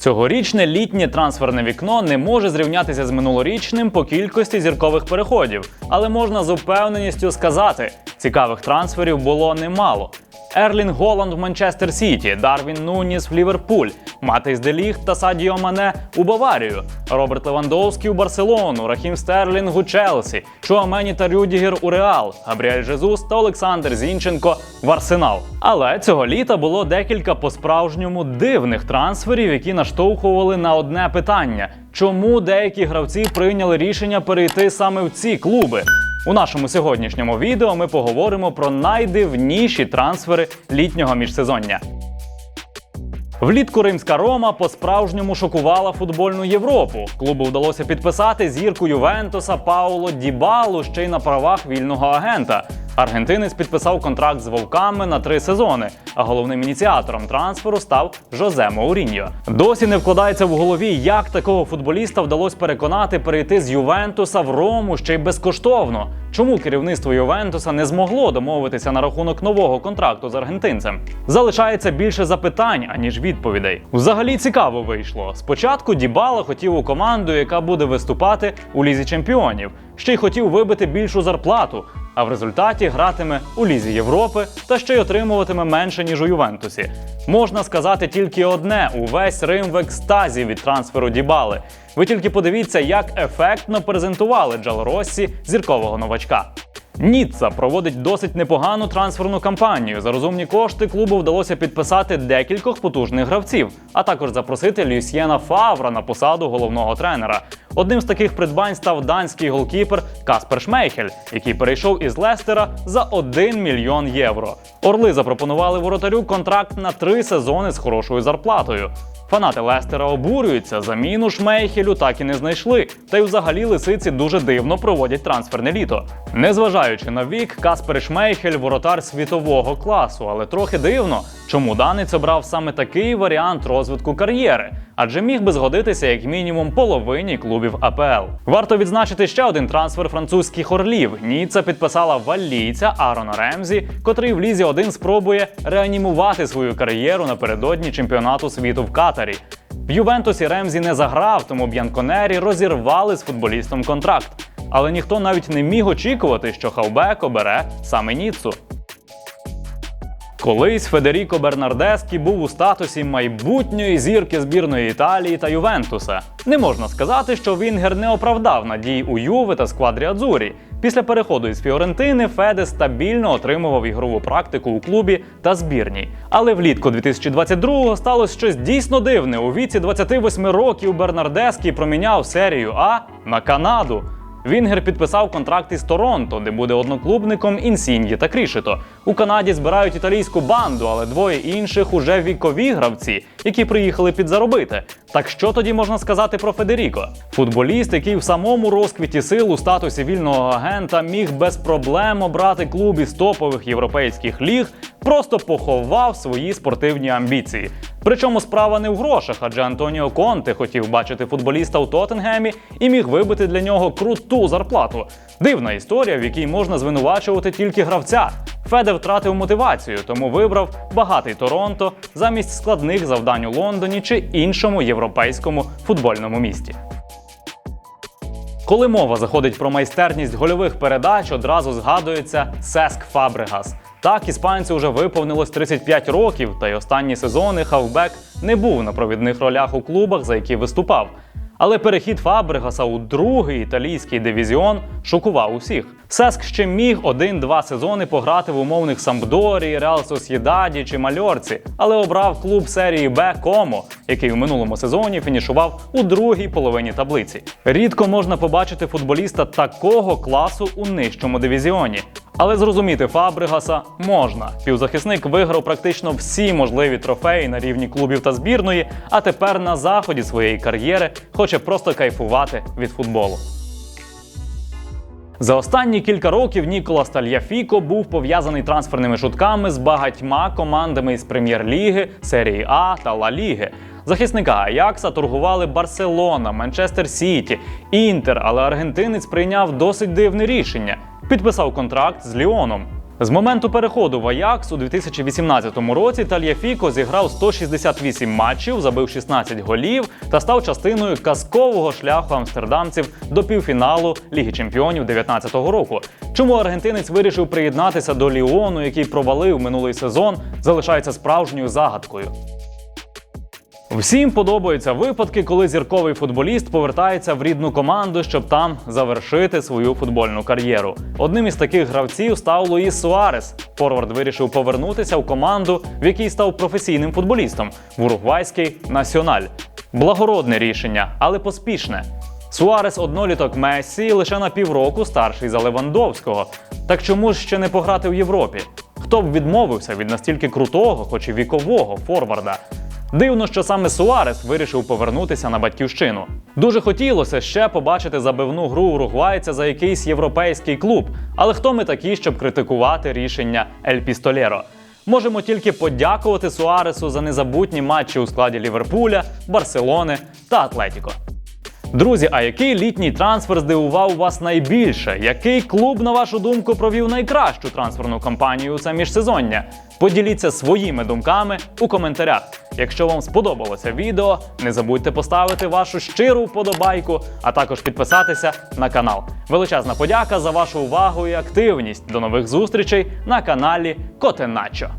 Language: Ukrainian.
Цьогорічне літнє трансферне вікно не може зрівнятися з минулорічним по кількості зіркових переходів, але можна з упевненістю сказати, цікавих трансферів було немало. Ерлін Голланд в Манчестер Сіті, Дарвін Нуніс в Ліверпуль, Матейс Деліхт та Садіо Мане у Баварію, Роберт Левандовський у Барселону, Рахім Стерлінг у Челсі, Чуамені та Рюдігер у Реал, Габріель Жезус та Олександр Зінченко в Арсенал. Але цього літа було декілька по-справжньому дивних трансферів, які наштовхували на одне питання: чому деякі гравці прийняли рішення перейти саме в ці клуби? У нашому сьогоднішньому відео ми поговоримо про найдивніші трансфери літнього міжсезоння. Влітку римська Рома по-справжньому шокувала футбольну Європу. Клубу вдалося підписати зірку Ювентуса Пауло Дібалу ще й на правах вільного агента. Аргентинець підписав контракт з вовками на три сезони, а головним ініціатором трансферу став Жозе Мауріньо. Досі не вкладається в голові, як такого футболіста вдалося переконати перейти з Ювентуса в Рому ще й безкоштовно. Чому керівництво Ювентуса не змогло домовитися на рахунок нового контракту з аргентинцем? Залишається більше запитань, аніж відповідей. Взагалі цікаво вийшло. Спочатку Дібала хотів у команду, яка буде виступати у лізі чемпіонів, ще й хотів вибити більшу зарплату. А в результаті гратиме у Лізі Європи та ще й отримуватиме менше ніж у Ювентусі. Можна сказати тільки одне: увесь Рим в екстазі від трансферу Дібали. Ви тільки подивіться, як ефектно презентували Джалоросі зіркового новачка. Ніцца проводить досить непогану трансферну кампанію. За розумні кошти клубу вдалося підписати декількох потужних гравців, а також запросити Люсьєна Фавра на посаду головного тренера. Одним з таких придбань став данський голкіпер Каспер Шмейхель, який перейшов із Лестера за 1 мільйон євро. Орли запропонували воротарю контракт на три сезони з хорошою зарплатою. Фанати Лестера обурюються, заміну Шмейхелю так і не знайшли. Та й взагалі лисиці дуже дивно проводять трансферне літо. Незважаючи на вік, Каспер Шмейхель воротар світового класу, але трохи дивно, чому данець обрав саме такий варіант розвитку кар'єри, адже міг би згодитися як мінімум половині клубів АПЛ. Варто відзначити ще один трансфер французьких орлів. Ніцца підписала валійця Арона Ремзі, котрий в лізі 1 спробує реанімувати свою кар'єру напередодні чемпіонату світу в Катарі. В Ювентусі Ремзі не заграв, тому Б'янконері розірвали з футболістом контракт. Але ніхто навіть не міг очікувати, що Хавбек обере саме Ніцу. Колись Федеріко Бернардескі був у статусі майбутньої зірки збірної Італії та Ювентуса. Не можна сказати, що Вінгер не оправдав надій у Юве та сквадрі Адзурі. Після переходу із Фіорентини Феде стабільно отримував ігрову практику у клубі та збірній. Але влітку 2022-го сталося щось дійсно дивне. У віці 28 років Бернардескі проміняв серію А на Канаду. Вінгер підписав контракт із Торонто, де буде одноклубником Інсіньї та Крішито. У Канаді збирають італійську банду, але двоє інших уже вікові гравці, які приїхали підзаробити. Так що тоді можна сказати про Федеріко? Футболіст, який в самому розквіті сил у статусі вільного агента міг без проблем обрати клуб із топових європейських ліг, просто поховав свої спортивні амбіції. Причому справа не в грошах, адже Антоніо Конте хотів бачити футболіста у Тоттенгемі і міг вибити для нього круту зарплату. Дивна історія, в якій можна звинувачувати тільки гравця. Феде втратив мотивацію, тому вибрав багатий Торонто замість складних завдань у Лондоні чи іншому європейському футбольному місті. Коли мова заходить про майстерність гольових передач, одразу згадується Сеск Фабрегас. Так, іспанцю вже виповнилось 35 років, та й останні сезони хавбек не був на провідних ролях у клубах, за які виступав. Але перехід Фабрегаса у другий італійський дивізіон шокував усіх. Сеск ще міг один-два сезони пограти в умовних Сампдорі, Реал Сосєдаді чи Мальорці, але обрав клуб серії Б Комо, який у минулому сезоні фінішував у другій половині таблиці. Рідко можна побачити футболіста такого класу у нижчому дивізіоні. Але зрозуміти Фабригаса можна. Півзахисник виграв практично всі можливі трофеї на рівні клубів та збірної, а тепер на заході своєї кар'єри хоче просто кайфувати від футболу. За останні кілька років Ніколас Тальяфіко був пов'язаний трансферними шутками з багатьма командами із прем'єр-ліги, серії А та Ла Ліги. Захисника Аякса торгували Барселона, Манчестер Сіті, Інтер, але аргентинець прийняв досить дивне рішення. Підписав контракт з Ліоном. З моменту переходу в Аякс у 2018 році Тальяфіко зіграв 168 матчів, забив 16 голів та став частиною казкового шляху амстердамців до півфіналу Ліги Чемпіонів 2019 року. Чому аргентинець вирішив приєднатися до Ліону, який провалив минулий сезон, залишається справжньою загадкою. Всім подобаються випадки, коли зірковий футболіст повертається в рідну команду, щоб там завершити свою футбольну кар'єру. Одним із таких гравців став Луїс Суарес. Форвард вирішив повернутися в команду, в якій став професійним футболістом в уругвайський національ. Благородне рішення, але поспішне. Суарес одноліток Мессі лише на півроку старший за Левандовського. Так чому ж ще не пограти в Європі? Хто б відмовився від настільки крутого, хоч і вікового форварда? Дивно, що саме Суарес вирішив повернутися на батьківщину. Дуже хотілося ще побачити забивну гру уругвайця за якийсь європейський клуб. Але хто ми такі, щоб критикувати рішення Ель Пістолєро? Можемо тільки подякувати Суаресу за незабутні матчі у складі Ліверпуля, Барселони та Атлетіко. Друзі, а який літній трансфер здивував вас найбільше? Який клуб, на вашу думку, провів найкращу трансферну кампанію у це міжсезоння? Поділіться своїми думками у коментарях. Якщо вам сподобалося відео, не забудьте поставити вашу щиру вподобайку, а також підписатися на канал. Величезна подяка за вашу увагу і активність. До нових зустрічей на каналі Котеначо.